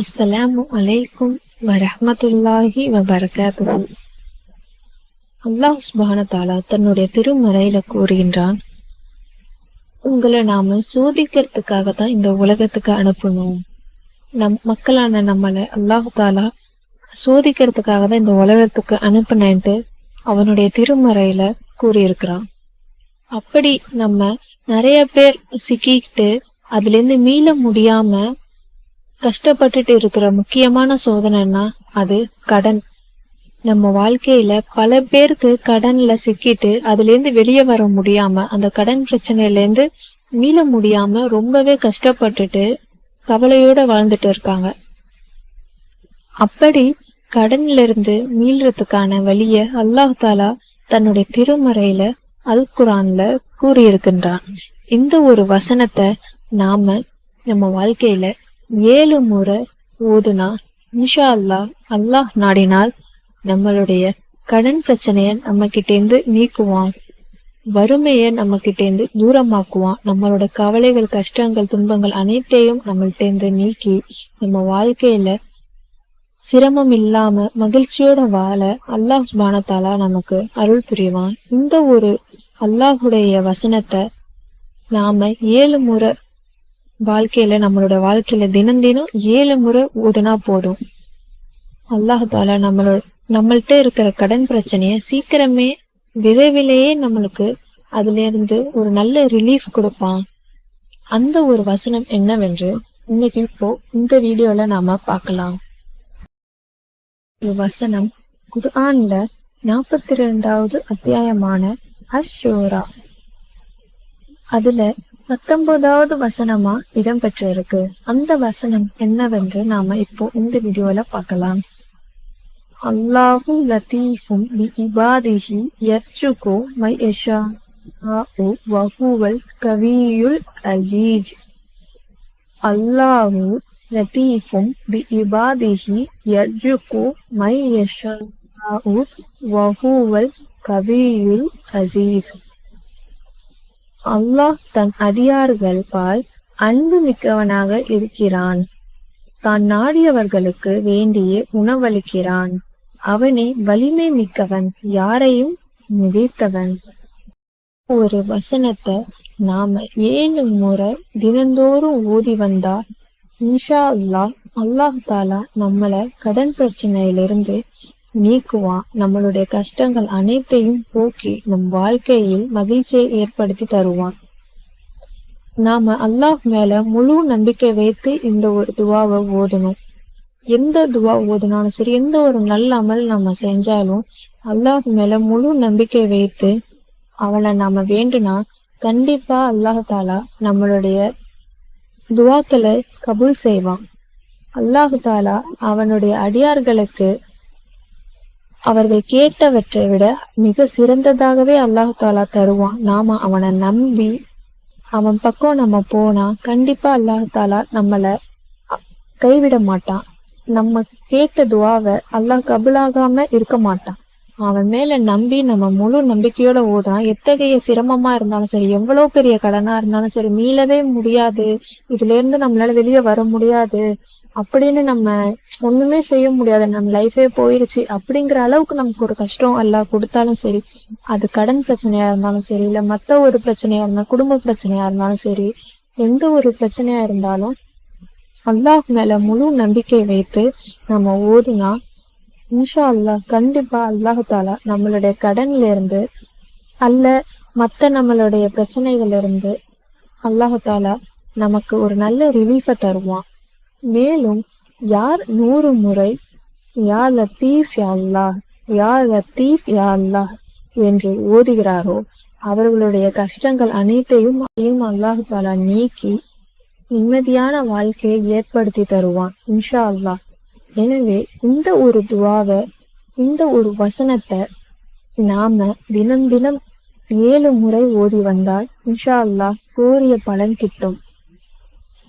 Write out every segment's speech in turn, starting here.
அஸ்ஸலாமு அலைக்கும் வரஹமத்துல்லாஹி வபரகாத்து அல்லாஹ் சுப்ஹான தாலா தன்னுடைய திருமறையில கூறுகின்றான் உங்களை நாம சோதிக்கிறதுக்காக தான் இந்த உலகத்துக்கு அனுப்பணும். நம் மக்களான நம்மளை அல்லாஹ் தாலா சோதிக்கிறதுக்காக தான் இந்த உலகத்துக்கு அனுப்புனேன்ட்டு அவனுடைய திருமறையில கூறியிருக்கிறான். அப்படி நம்ம நிறைய பேர் சிக்கிக்கிட்டு அதுல இருந்து மீள முடியாம கஷ்டப்பட்டுட்டு இருக்கிற முக்கியமான சோதனைன்னா அது கடன். நம்ம வாழ்க்கையில பல பேருக்கு கடன்ல சிக்கிட்டு அதுல இருந்து வெளியே வர முடியாம அந்த கடன் பிரச்சனையில இருந்து மீள முடியாம ரொம்பவே கஷ்டப்பட்டுட்டு கவலையோட வாழ்ந்துட்டு இருக்காங்க. அப்படி கடன்ல இருந்து மீள்றதுக்கான வழிய அல்லாஹ் தாலா தன்னுடைய திருமறையில அல் குரான்ல கூறியிருக்கின்றான். இந்த ஒரு வசனத்தை நாம நம்ம வாழ்க்கையில ஏழு முறை ஓதுனா இன்ஷா அல்லாஹ் அல்லாஹ் நாடினால் நம்மளுடைய கடன் பிரச்சனையை நம்ம கிட்டேந்து நீக்குவான். வறுமையை நம்ம கிட்டேந்து தூரமாக்குவான். நம்மளோட கவலைகள் கஷ்டங்கள் துன்பங்கள் அனைத்தையும் நம்மள்டேந்து நீக்கி நம்ம வாழ்க்கையில சிரமம் இல்லாம மகிழ்ச்சியோட வாழ அல்லாஹ் சுபானத்தாலா நமக்கு அருள் புரிவான். இந்த ஒரு அல்லாஹுடைய வசனத்தை நாம ஏழு முறை வாழ்க்கையில நம்மளோட வாழ்க்கையில தினம் தினம் ஏழு முறை ஊதுனா போதும். அல்லாஹால நம்மளோட நம்மள்கிட்ட இருக்கிற கடன் பிரச்சனைய சீக்கிரமே விரைவிலேயே நம்மளுக்கு அதுல இருந்து ஒரு நல்ல ரிலீஃப் கொடுப்பான். அந்த ஒரு வசனம் என்னவென்று இன்னைக்கு இப்போ இந்த வீடியோல நாம பார்க்கலாம். இந்த வசனம் குர்ஆன்ல நாற்பத்தி ரெண்டாவது அத்தியாயமான அஷோரா. அதுல பத்தொன்பதாவது வசனமா இடம்பெற்றிருக்கு. அந்த வசனம் என்னவென்று நாம இப்போ இந்த வீடியோல பார்க்கலாம். அல்லாஹு லத்தீஃபும் பி இபாதிஹி யர்ஜுகோ மை யஷா வஹுவல் கவியுல் அஜீஜ் அல்லாஹு லத்தீஃபும் பி இபாதிஹி யர்ஜுகோ மை யஷா வஹுவல் கவியுல் அசீஸ் அல்லாஹ் தன் அடியார்கள் பால் அன்பு மிக்கவனாக இருக்கிறான். தான் நாடியவர்களுக்கு வேண்டியே உணவளிக்கிறான். அவனே வலிமை மிக்கவன் யாரையும் மிகைத்தவன் ஒரு வசனத்தை நாம ஏழு முறை தினந்தோறும் ஓதி வந்தா இன்ஷா அல்லாஹ் அல்லாஹ் தாலா நம்மள கடன் பிரச்சனையிலிருந்து நீக்குவான். நம்மளுடைய கஷ்டங்கள் அனைத்தையும் போக்கி நம் வாழ்க்கையில் மகிழ்ச்சியை ஏற்படுத்தி தருவான். நாம அல்லாஹ் மேல முழு நம்பிக்கை வைத்து இந்த ஒரு துவாவை ஓதணும். எந்த துவா ஓதுனாலும் சரி எந்த ஒரு நல்ல அமல் நம்ம செஞ்சாலும் அல்லாஹ் மேல முழு நம்பிக்கை வைத்து அவனை நாம வேண்டுனா கண்டிப்பா அல்லாஹ் தாலா நம்மளுடைய துவாக்களை கபூல் செய்வான். அல்லாஹு தாலா அவனுடைய அடியார்களுக்கு அவர்கள் கேட்டவற்றை விட மிக சிறந்ததாகவே அல்லாஹு தாலா தருவான். நாம அவனை நம்பி அவன் பக்கம் நம்ம போனா கண்டிப்பா அல்லாஹு தாலா நம்மள கைவிட மாட்டான். நம்ம கேட்ட துவாவை அல்லாஹ் கபுலாகாம இருக்க மாட்டான். அவன் மேல நம்பி நம்ம முழு நம்பிக்கையோட ஓதுனா எத்தகைய சிரமமா இருந்தாலும் சரி எவ்வளவு பெரிய கடனா இருந்தாலும் சரி மீளவே முடியாது. இதுல இருந்து நம்மளால வெளியே வர முடியாது. அப்படின்னு நம்ம ஒண்ணுமே செய்ய முடியாது. நம்ம லைஃபே போயிருச்சு அப்படிங்கிற அளவுக்கு நமக்கு ஒரு கஷ்டம் எல்லாம் கொடுத்தாலும் சரி அது கடன் பிரச்சனையா இருந்தாலும் சரி இல்ல மத்த ஒரு பிரச்சனையா இருந்தாலும் குடும்ப பிரச்சனையா இருந்தாலும் சரி எந்த ஒரு பிரச்சனையா இருந்தாலும் அல்லாஹ் மேல முழு நம்பிக்கை வைத்து நம்ம ஓதுனா இன்ஷா அல்லாஹ் கண்டிப்பா அல்லாஹு தாலா நம்மளுடைய கடன்ல இருந்து அல்ல மத்த நம்மளுடைய பிரச்சனைகள் இருந்து அல்லாஹு தாலா நமக்கு ஒரு நல்ல ரிலீஃபை தருவான். மேலும் யார் நூறு முறை யா லத்தீஃப் யா அல்லாஹ் யா லத்தீஃப் யா அல்லாஹ் என்று ஓதுகிறாரோ அவர்களுடைய கஷ்டங்கள் அனைத்தையும் அல்லாஹு தாலா நீக்கி நிம்மதியான வாழ்க்கையை ஏற்படுத்தி தருவான் இன்ஷா அல்லாஹ். எனவே இந்த ஒரு துவாவை இந்த ஒரு வசனத்தை நாம தினம் தினம் ஏழு முறை ஓதி வந்தால் இன்ஷா அல்லாஹ் கோரிய பலன் கிட்டும்.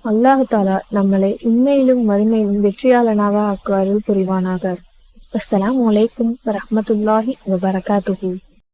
அல்லாஹு தாலா நம்மளை உண்மையிலும் மறுமையிலும் வெற்றியாளனாக ஆக்கு அருள் புரிவானாக. அஸ்ஸலாம் வலைக்கும் வரமத்துல்லாஹி வபரகாத்துஹூ.